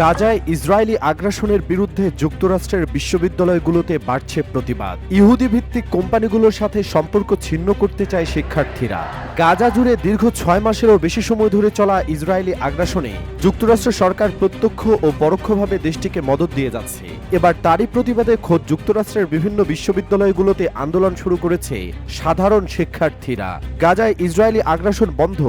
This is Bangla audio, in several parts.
গাজায় ইসরায়েলি আগ্রাসনের বিরুদ্ধে যুক্তরাষ্ট্রের বিশ্ববিদ্যালয়গুলোতে বাড়ছে প্রতিবাদ। ইহুদি ভিত্তিক কোম্পানিগুলোর সাথে সম্পর্ক ছিন্ন করতে চায় শিক্ষার্থীরা। গাজা জুড়ে দীর্ঘ ছয় মাসেরও বেশি সময় ধরে চলা ইসরায়েলি আগ্রাসনে যুক্তরাষ্ট্র সরকার প্রত্যক্ষ ও পরোক্ষভাবে দেশটিকে মদত দিয়ে যাচ্ছে। এবার তারই প্রতিবাদে খোদ যুক্তরাষ্ট্রের বিভিন্ন বিশ্ববিদ্যালয়গুলোতে আন্দোলন শুরু করেছে সাধারণ শিক্ষার্থীরা। গাজায় ইসরায়েলি আগ্রাসন বন্ধ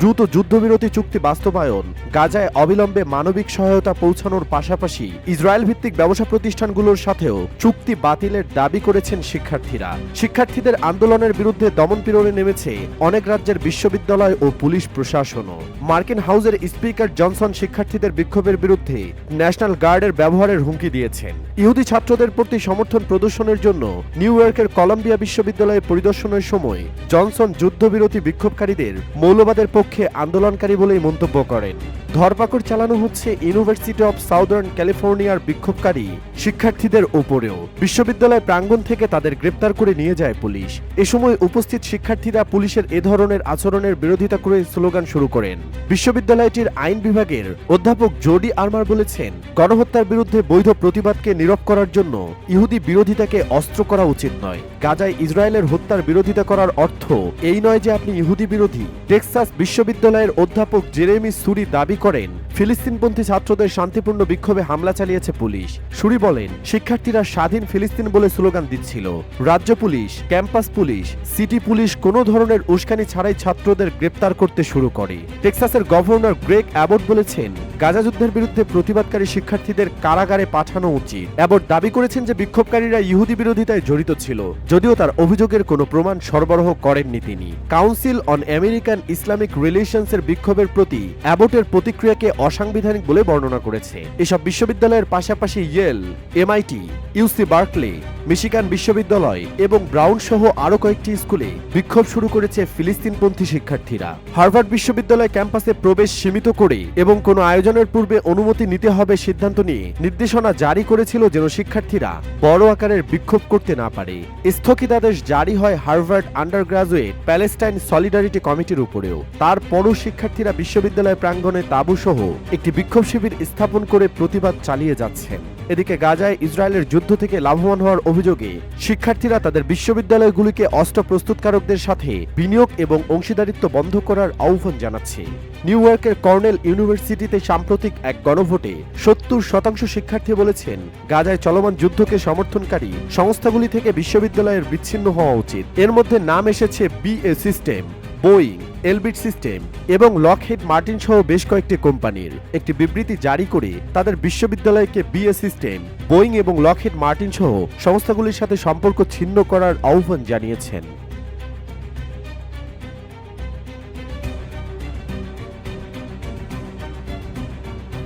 দ্রুত যুদ্ধবিরতি চুক্তি বাস্তবায়ন, গাজায় অবিলম্বে মানবিক সহায়তা পৌঁছানোর পাশাপাশি ইসরায়েল ভিত্তিক ব্যবসা প্রতিষ্ঠানগুলোর সাথেও চুক্তি বাতিলের দাবি করেছেন শিক্ষার্থীরা। শিক্ষার্থীদের আন্দোলনের বিরুদ্ধে দমনপীড়নে নেমেছে অনেক রাজ্যের বিশ্ববিদ্যালয় ও পুলিশ প্রশাসনও। মার্কিন হাউসের স্পিকার জনসন শিক্ষার্থীদের বিক্ষোভের বিরুদ্ধে ন্যাশনাল গার্ডের ব্যবহারের হুমকি দিয়েছেন। ইহুদি ছাত্রদের প্রতি সমর্থন প্রদর্শনের জন্য নিউ ইয়র্কের কলম্বিয়া বিশ্ববিদ্যালয়ে পরিদর্শনের সময় জনসন যুদ্ধবিরতি বিক্ষোভকারীদের মৌলবাদের পক্ষে আন্দোলনকারী বলেই মন্তব্য করেন। ধরপাকড় চালানো হচ্ছে ইউনিভার্সিটি অব সাউদার্ন ক্যালিফোর্নিয়ার বিক্ষোভকারী শিক্ষার্থীদের ওপরেও বিশ্ববিদ্যালয় প্রাঙ্গণ থেকে তাদের গ্রেপ্তার করে নিয়ে যায় পুলিশ। এ সময় উপস্থিত শিক্ষার্থীরা পুলিশের এ ধরনের আচরণের বিরোধিতা করে স্লোগান শুরু করেন। বিশ্ববিদ্যালয়টির আইন বিভাগের অধ্যাপক জোডি আর্মার বলেছেন, গণহত্যার বিরুদ্ধে বৈধ প্রতিবাদকে নীরব করার জন্য ইহুদি বিরোধিতাকে অস্ত্র করা উচিত নয়। গাজায় ইসরায়েলের হত্যার বিরোধিতা করার অর্থ এই নয় যে আপনি ইহুদি বিরোধী। টেক্সাস বিশ্ববিদ্যালয়ের অধ্যাপক জেরেমি সুরি দাবি করেন, ফিলিস্তিনপন্থী ছাত্রদের শান্তিপূর্ণ বিক্ষোভে হামলা চালিয়েছে পুলিশ। সুরি বলেন, শিক্ষার্থীরা স্বাধীন ফিলিস্তিন বলে স্লোগান দিচ্ছিল। রাজ্য police, campus police, city police কোনো ধরনের উস্কানি ছাড়াই ছাত্রদের গ্রেপ্তার করতে শুরু করে। টেক্সাসের গভর্নর গ্রেগ অ্যাবট বলেছেন গাজা যুদ্ধের বিরুদ্ধে প্রতিবাদকারী শিক্ষার্থীদের কারাগারে পাঠানো উচিত। অ্যাবট দাবি করেছেন যে বিক্ষোভকারীরা ইহুদি বিরোধিতায় জড়িত ছিল, যদিও তার অভিযোগের কোনো প্রমাণ সরবরাহ করেননি তিনি। কাউন্সিল অন আমেরিকান ইসলামিক রিলেশনসের বিক্ষোভের প্রতি অ্যাবটের প্রতিক্রিয়াকে অসাংবিধানিক বলে বর্ণনা করেছে। এসব বিশ্ববিদ্যালয়ের পাশাপাশি Yale, MIT, UC Berkeley Michigan বিশ্ববিদ্যালয় এবং ব্রাউন সহ আরও কয়েকটি স্কুলে বিক্ষোভ শুরু করেছে ফিলিস্তিনপন্থী শিক্ষার্থীরা। হার্ভার্ড বিশ্ববিদ্যালয় ক্যাম্পাসে প্রবেশ সীমিত করে এবং কোনো আয়োজনের পূর্বে অনুমতি নিতে হবে সিদ্ধান্ত নিয়ে নির্দেশনা জারি করেছিল যেন শিক্ষার্থীরা বড় আকারের বিক্ষোভ করতে না পারে। স্থগিতাদেশ জারি হয় Harvard undergraduate Palestine solidarity কমিটির উপরেও। তারপরও শিক্ষার্থীরা বিশ্ববিদ্যালয় প্রাঙ্গণে তাঁবু সহ একটি বিক্ষোভ শিবির স্থাপন করে প্রতিবাদ চালিয়ে যাচ্ছেন। এদিকে গাজায় ইসরায়েলের যুদ্ধ থেকে লাভবান হওয়ার অভিযোগে শিক্ষার্থীরা তাদের বিশ্ববিদ্যালয়গুলিকে অস্ত্র প্রস্তুতকারকদের সাথে বিনিয়োগ এবং অংশীদারিত্ব বন্ধ করার আহ্বান জানাচ্ছে। নিউ ইয়র্কের কর্নেল ইউনিভার্সিটিতে সাম্প্রতিক এক গণভোটে সত্তর শতাংশ শিক্ষার্থী বলেছেন, গাজায় চলমান যুদ্ধকে সমর্থনকারী সংস্থাগুলি থেকে বিশ্ববিদ্যালয়ের বিচ্ছিন্ন হওয়া উচিত। এর মধ্যে নাম এসেছে BAE system Boeing Elbit system এবং লকহেড মার্টিন সহ বেশ কয়েকটি কোম্পানির একটি বিবৃতি জারি করে তাদের বিশ্ববিদ্যালয়কে বিএ সিস্টেম, বোয়িং এবং লকহেড মার্টিন সহ সংস্থাগুলির সাথে সম্পর্ক ছিন্ন করার আহ্বান জানিয়েছেন।